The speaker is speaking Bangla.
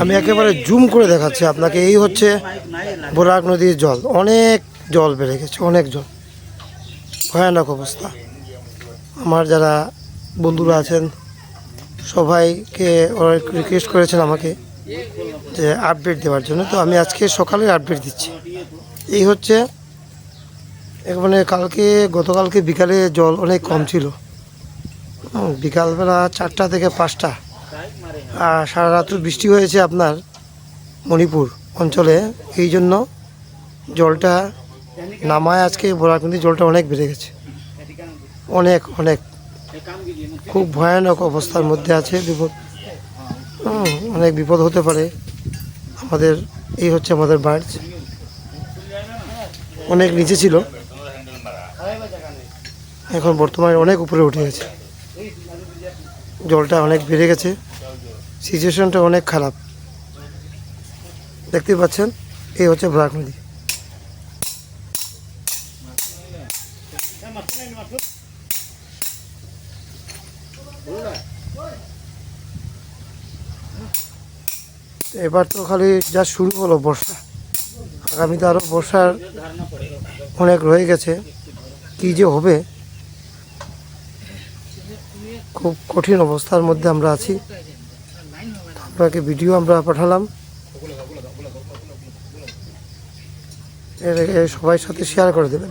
আমি একেবারে জুম করে দেখাচ্ছি আপনাকে। এই হচ্ছে বোরাক নদীর জল। অনেক জল বেড়ে গেছে, অনেক জল। ভয়ানক অবস্থা। আমার যারা বন্ধুরা আছেন, সবাইকে রিকোয়েস্ট করেছেন আমাকে যে আপডেট দেওয়ার জন্য। তো আমি আজকে সকালে আপডেট দিচ্ছি। এই হচ্ছে মানে কালকে, গতকালকে বিকালে জল অনেক কম ছিল। বিকালবেলা চারটা থেকে পাঁচটা সারা রাত্র বৃষ্টি হয়েছে আপনার মণিপুর অঞ্চলে। এই জন্য জলটা নামায় আজকে, বরাকুন্দি জলটা অনেক বেড়ে গেছে। অনেক অনেক। খুব ভয়ানক অবস্থার মধ্যে আছে, বিপদ। অনেক বিপদ হতে পারে। আমাদের, এই হচ্ছে আমাদের বার্জ অনেক নিচে ছিল। এখন বর্তমানে অনেক উপরে উঠে গেছে। জলটা অনেক বেড়ে গেছে। সিচুয়েশনটা অনেক খারাপ। দেখতে পাচ্ছেন, এই হচ্ছে ব্রাক নদী। এবার তো খালি যা শুরু হলো বর্ষা, আগামীতে আরও বর্ষার অনেক রয়ে গেছে, কী যে হবে? খুব কঠিন অবস্থার মধ্যে আমরা আছি। আপনাকে ভিডিও আমরা পাঠালাম। সবাই সাথে শেয়ার করে দেবেন।